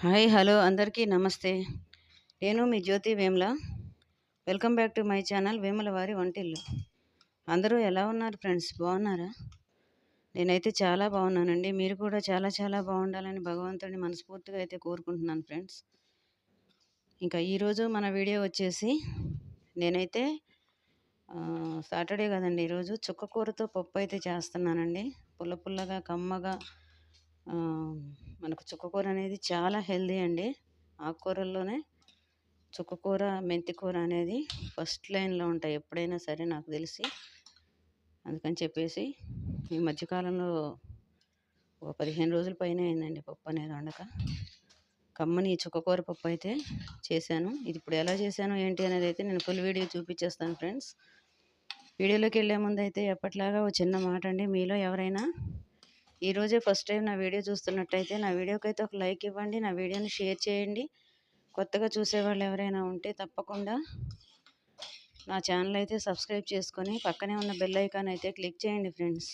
Hi hello అందరికీ నమస్తే. నేను మీ Jyothi Vemula. Welcome back to my channel Vemula వారి వంటిల్లు. అందరూ ఎలా ఉన్నారు ఫ్రెండ్స్? బాగున్నారా? నేనైతే చాలా బాగున్నానండి. మీరు కూడా చాలా చాలా బాగుండాలని భగవంతుడిని మనస్ఫూర్తిగా అయితే కోరుకుంటున్నాను ఫ్రెండ్స్. ఇంకా ఈరోజు మన వీడియో వచ్చేసి నేనైతే సాటర్డే కదండి ఈరోజు. చుక్కకూరతో పప్పు అయితే చేస్తున్నానండి. పుల్ల పుల్లగా కమ్మగా మనకు చుక్కకూర అనేది చాలా హెల్దీ అండి. ఆకుకూరల్లోనే చుక్కకూర మెంతికూర అనేది ఫస్ట్ లైన్లో ఉంటాయి. ఎప్పుడైనా సరే నాకు తెలిసి. అందుకని చెప్పేసి ఈ మధ్యకాలంలో ఒక పదిహేను రోజుల పైన అయిందండి పప్పు అనేది వండక. కమ్మని చుక్కకూర పప్పు అయితే చేశాను. ఇది ఇప్పుడు ఎలా చేశాను ఏంటి అనేది అయితే నేను ఫుల్ వీడియో చూపించేస్తాను ఫ్రెండ్స్. వీడియోలోకి వెళ్ళే ముందు అయితే ఎప్పట్లాగా ఒక చిన్న మాట అండి. మీలో ఎవరైనా ఈరోజే ఫస్ట్ టైం నా వీడియో చూస్తున్నట్టయితే నా వీడియోకి అయితే ఒక లైక్ ఇవ్వండి నా వీడియోని షేర్ చేయండి. కొత్తగా చూసేవాళ్ళు ఎవరైనా ఉంటే తప్పకుండా నా ఛానల్ అయితే సబ్స్క్రైబ్ చేసుకొని పక్కనే ఉన్న బెల్ ఐకాన్ అయితే క్లిక్ చేయండి ఫ్రెండ్స్.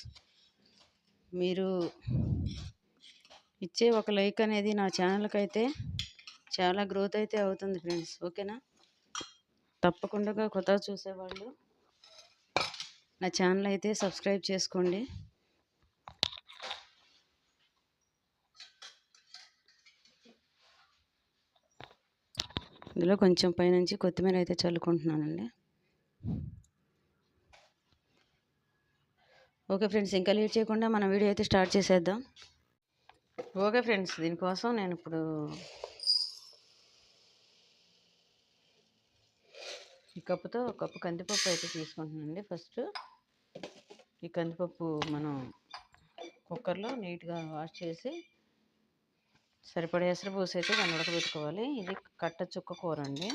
మీరు ఇచ్చే ఒక లైక్ అనేది నా ఛానల్కి అయితే చాలా గ్రోత్ అయితే అవుతుంది ఫ్రెండ్స్. ఓకేనా? తప్పకుండా కొత్తగా చూసేవాళ్ళు నా ఛానల్ అయితే సబ్స్క్రైబ్ చేసుకోండి. ఇందులో కొంచెం పైనుంచి కొత్తిమీర అయితే చల్లుకుంటున్నానండి. ఓకే ఫ్రెండ్స్ ఇంకా లేట్ చేయకుండా మనం వీడియో అయితే స్టార్ట్ చేసేద్దాం. ఓకే ఫ్రెండ్స్ దీనికోసం నేను ఇప్పుడు ఈ కప్పుతో ఒక కప్పు కందిపప్పు అయితే తీసుకుంటున్నానండి. ఫస్ట్ ఈ కందిపప్పు మనం కుక్కర్లో నీట్గా వాష్ చేసి సరిపడే ఎసరు పూసి అయితే దాన్ని ఉడకబెట్టుకోవాలి ఇది కట్ట చుక్క కూర అండి.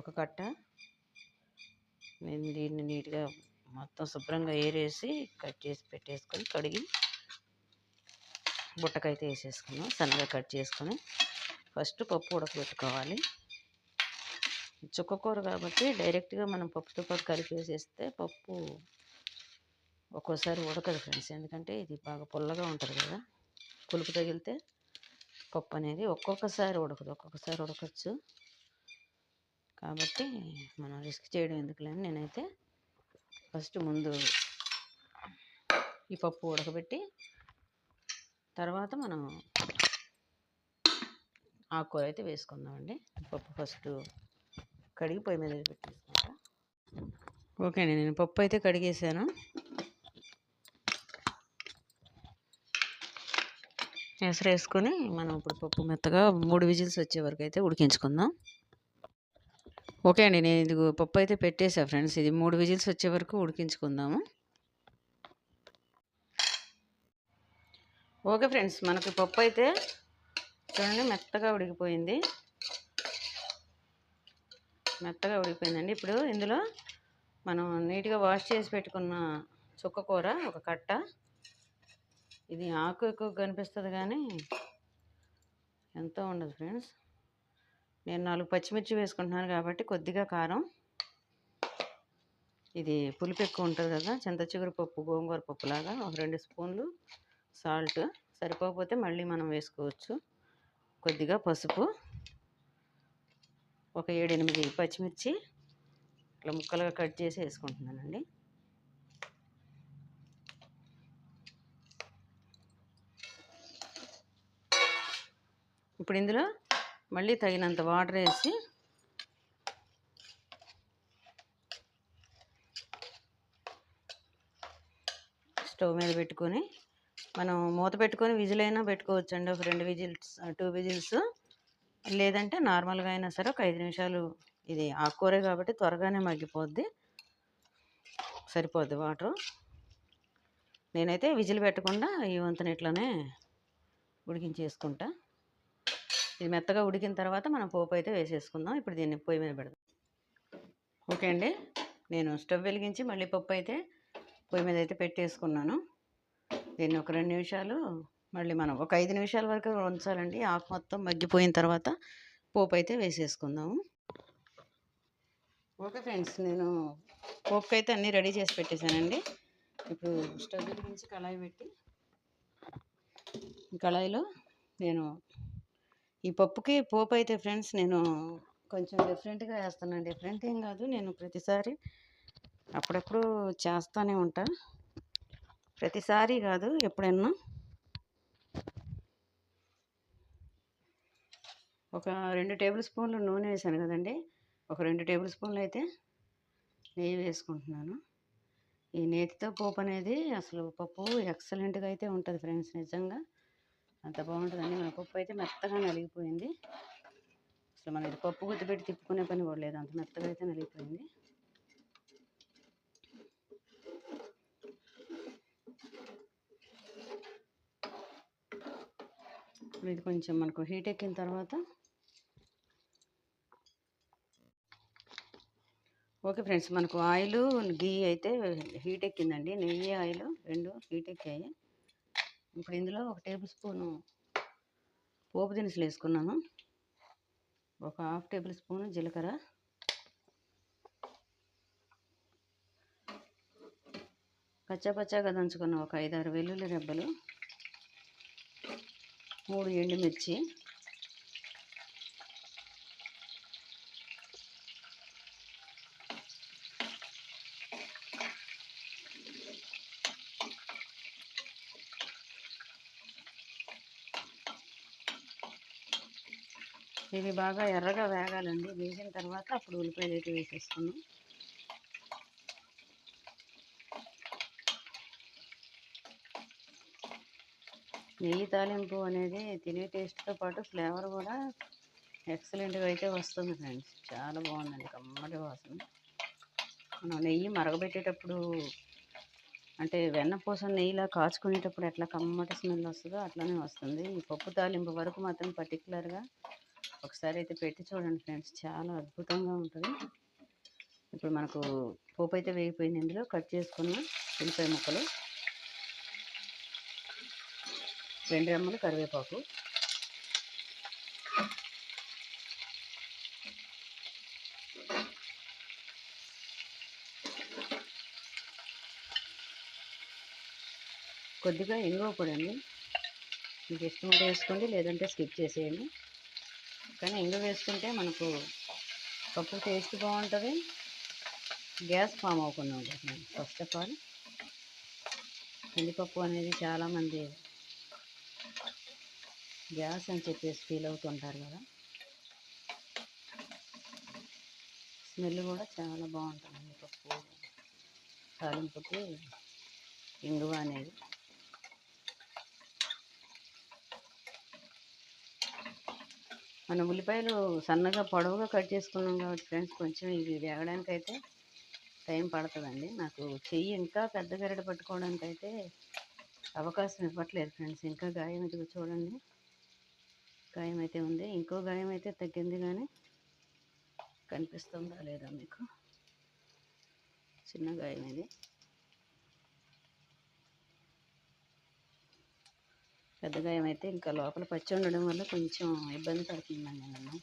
ఒక కట్ట. నేను దీన్ని నీట్గా మొత్తం శుభ్రంగా ఏరేసి కట్ చేసి పెట్టేసుకొని కడిగి బుట్టకైతే వేసేసుకున్నాం. సన్నగా కట్ చేసుకొని ఫస్ట్ పప్పు ఉడకబెట్టుకోవాలి. చుక్క కూర కాబట్టి డైరెక్ట్గా మనం పప్పుతో పాటు కలిపి వేసేస్తే పప్పు ఒక్కోసారి ఉడకదు ఫ్రెండ్స్. ఎందుకంటే ఇది బాగా పుల్లగా ఉంటుంది కదా. పులుపు తగిలితే పప్పు అనేది ఒక్కొక్కసారి ఉడకదు ఒక్కొక్కసారి ఉడకచ్చు. కాబట్టి మనం రిస్క్ చేయడం ఎందుకులేని నేనైతే ఫస్ట్ ముందు ఈ పప్పు ఉడకబెట్టి తర్వాత మనం ఆకుకూర అయితే వేసుకుందామండి. పప్పు ఫస్ట్ కడిగి పొయ్యి మీద పెట్టేసుకుంటా. ఓకే అండి నేను పప్పు అయితే కడిగేసాను. ఎసరు వేసుకొని మనం ఇప్పుడు పప్పు మెత్తగా మూడు విజిల్స్ వచ్చే వరకు అయితే ఉడికించుకుందాం. ఓకే అండి. నేను ఇది పప్పు అయితే పెట్టేసా ఫ్రెండ్స్. ఇది మూడు విజిల్స్ వచ్చే వరకు ఉడికించుకుందాము. Okay friends. మనకి పప్పు అయితే చూడండి మెత్తగా ఉడికిపోయింది. మెత్తగా ఉడికిపోయిందండి. ఇప్పుడు ఇందులో మనం నీట్గా వాష్ చేసి పెట్టుకున్న చుక్క కూర ఒక కట్ట ఇది ఆకు ఎక్కువ కనిపిస్తుంది కానీ ఎంతో ఉండదు ఫ్రెండ్స్. నేను నాలుగు పచ్చిమిర్చి వేసుకుంటున్నాను కాబట్టి కొద్దిగా కారం. ఇది పులుపు ఎక్కువ ఉంటుంది కదా చింత చిగురు పప్పు గోంగూర పప్పులాగా ఒక రెండు స్పూన్లు సాల్ట్. సరిపోకపోతే మళ్ళీ మనం వేసుకోవచ్చు. కొద్దిగా పసుపు ఒక ఏడెనిమిది పచ్చిమిర్చి ఇట్లా ముక్కలుగా కట్ చేసి వేసుకుంటున్నానండి. ఇప్పుడు ఇందులో మళ్ళీ తగినంత వాటర్ వేసి స్టవ్ మీద పెట్టుకొని మనం మూత పెట్టుకొని విజిల్ అయినా పెట్టుకోవచ్చు అండి ఒక రెండు విజిల్స్ టూ విజిల్స్. లేదంటే నార్మల్గా అయినా సరే ఒక ఐదు నిమిషాలు ఇది ఆకుకూరే కాబట్టి త్వరగానే మగ్గిపోద్ది. సరిపోద్ది వాటర్. నేనైతే విజిల్ పెట్టకుండా ఈ వంతన ఇట్లానే ఉడికించేసుకుంటా. ఇది మెత్తగా ఉడికిన తర్వాత మనం పోపు అయితే వేసేసుకుందాం. ఇప్పుడు దీన్ని పొయ్యి మీద పెడదాం. ఓకే అండి. నేను స్టవ్ వెలిగించి మళ్ళీ పప్పు అయితే పొయ్యి మీద అయితే పెట్టేసుకున్నాను. దీన్ని ఒక రెండు నిమిషాలు మళ్ళీ మనం ఒక ఐదు నిమిషాల వరకు ఉంచాలండి. ఆకు మొత్తం మగ్గిపోయిన తర్వాత పోపు అయితే వేసేసుకుందాము. ఓకే ఫ్రెండ్స్ నేను పోపుకి అయితే అన్నీ రెడీ చేసి పెట్టేశానండి. ఇప్పుడు స్టవ్ వెలిగించి కళాయి పెట్టి కళాయిలో నేను ఈ పప్పుకి పోపు అయితే ఫ్రెండ్స్ నేను కొంచెం డిఫరెంట్గా వేస్తాను. డిఫరెంట్ ఏం కాదు. నేను ప్రతిసారి అప్పుడప్పుడు చేస్తూనే ఉంటా. ప్రతిసారి కాదు ఎప్పుడైనా. ఒక రెండు టేబుల్ స్పూన్లు నూనె వేసాను కదండి. ఒక రెండు టేబుల్ స్పూన్లు అయితే నెయ్యి వేసుకుంటున్నాను. ఈ నేతితో పోపు అనేది అసలు పప్పు ఎక్సలెంట్గా అయితే ఉంటుంది ఫ్రెండ్స్ నిజంగా. అంత బాగుంటుందండి. మన పప్పు అయితే మెత్తగా నలిగిపోయింది. అసలు మనం ఇది పప్పు గుర్తుపెట్టి తిప్పుకునే పని కూడా లేదు. అంత మెత్తగా అయితే నలిగిపోయింది. ఇది కొంచెం మనకు హీట్ ఎక్కిన తర్వాత ఓకే ఫ్రెండ్స్ మనకు ఆయిల్ గీ అయితే హీట్ ఎక్కిందండి. నెయ్యి ఆయిల్ రెండు హీట్ ఎక్కాయి. ఇప్పుడు ఇందులో ఒక టేబుల్ స్పూను పోపు దినుసులు వేసుకున్నాను. ఒక హాఫ్ టేబుల్ స్పూను జీలకర్ర. పచ్చపచ్చగా దంచుకున్న ఒక ఐదారు వెల్లుల్లి రెబ్బలు. మూడు ఎండుమిర్చి. ఇవి బాగా ఎర్రగా వేగాలండి. వేగిన తర్వాత అప్పుడు ఉల్లిపాయలు అయితే వేసేసుకున్నాం నెయ్యి తాలింపు అనేది తినే టేస్ట్తో పాటు ఫ్లేవర్ కూడా ఎక్సలెంట్గా అయితే వస్తుంది ఫ్రెండ్స్. చాలా బాగుందండి. కమ్మటి వాసన. మనం నెయ్యి మరగబెట్టేటప్పుడు అంటే వెన్నపూస నెయ్యిలా కాచుకునేటప్పుడు ఎట్లా కమ్మటి స్మెల్ వస్తుందో అట్లానే వస్తుంది. ఈ పప్పు తాలింపు వరకు మాత్రం పర్టికులర్గా ఒకసారి అయితే పెట్టి చూడండి ఫ్రెండ్స్. చాలా అద్భుతంగా ఉంటుంది. ఇప్పుడు మనకు పోపు అయితే వేగిపోయింది. ఇందులో కట్ చేసుకున్న ఉల్లిపాయ ముక్కలు రెండు రెమ్మలు కరివేపాకు కొద్దిగా ఎంగవ పొడి అండి. మీకు ఇష్టం ఉంటే వేసుకోండి లేదంటే స్కిప్ చేసేయండి. కానీ ఇంగువ వేసుకుంటే మనకు పప్పు టేస్ట్ బాగుంటుంది. గ్యాస్ ఫామ్ అవ్వకుండా ఉంటుంది ఫస్ట్ ఆఫ్ ఆల్. కందిపప్పు అనేది చాలామంది గ్యాస్ అని చెప్పేసి ఫీల్ అవుతుంటారు కదా. స్మెల్ కూడా చాలా బాగుంటుంది పప్పు తాలింపుకి ఇంగువ అనేది. మన ఉల్లిపాయలు సన్నగా పొడవుగా కట్ చేసుకున్నాం కాబట్టి ఫ్రెండ్స్ కొంచెం ఇవి వేగడానికి అయితే టైం పడుతుందండి. నాకు చెయ్యి ఇంకా పెద్ద గరిట పట్టుకోవడానికి అయితే అవకాశం ఇవ్వట్లేదు ఫ్రెండ్స్. ఇంకా గాయం ఇది చూడండి. గాయం అయితే ఉంది. ఇంకో గాయం అయితే తగ్గింది కానీ కనిపిస్తుందా లేదా మీకు? చిన్న గాయం ఇది. పెద్దగా అయితే ఇంకా లోపల పచ్చి ఉండడం వల్ల కొంచెం ఇబ్బంది పడుతుందండి నన్ను.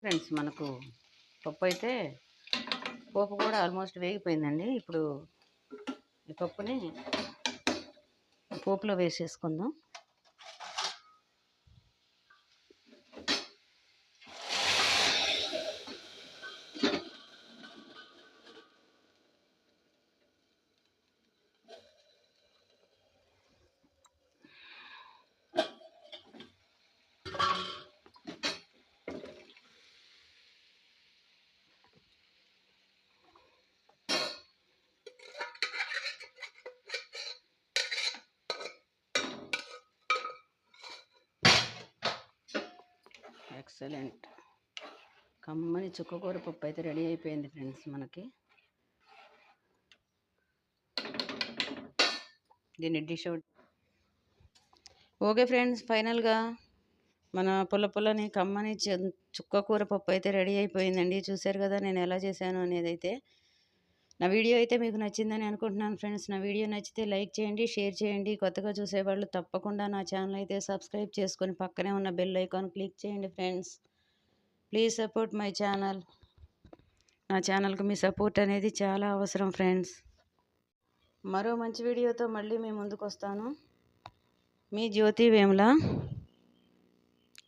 ఫ్రెండ్స్ మనకు పప్పు అయితే పోపు కూడా ఆల్మోస్ట్ వేగిపోయిందండి. ఇప్పుడు ఈ పప్పుని పోపులో వేసేసుకుందాం. ఎక్సలెంట్. కమ్మని చుక్కకూర పప్పు అయితే రెడీ అయిపోయింది ఫ్రెండ్స్ మనకి. దీన్ని డిష్ అవుట్ ఓకే ఫ్రెండ్స్ ఫైనల్గా మన పుల్ల పుల్లని కమ్మని చుక్కకూర పప్పు అయితే రెడీ అయిపోయిందండి. చూశారు కదా నేను ఎలా చేశాను అనేది అయితే. నా వీడియో అయితే మీకు నచ్చిందని అనుకుంటున్నాను ఫ్రెండ్స్. నా వీడియో నచ్చితే లైక్ చేయండి షేర్ చేయండి. కొత్తగా చూసేవాళ్ళు తప్పకుండా నా ఛానల్ అయితే సబ్స్క్రైబ్ చేసుకొని పక్కనే ఉన్న బెల్ ఐకాన్ క్లిక్ చేయండి friends. Please support my channel. నా ఛానల్కి మీ సపోర్ట్ అనేది చాలా అవసరం ఫ్రెండ్స్. మరో మంచి వీడియోతో మళ్ళీ మీ ముందుకు వస్తాను. మీ జ్యోతి వేముల.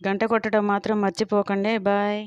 గంట కొట్టడం మాత్రం మర్చిపోకండి. బాయ్.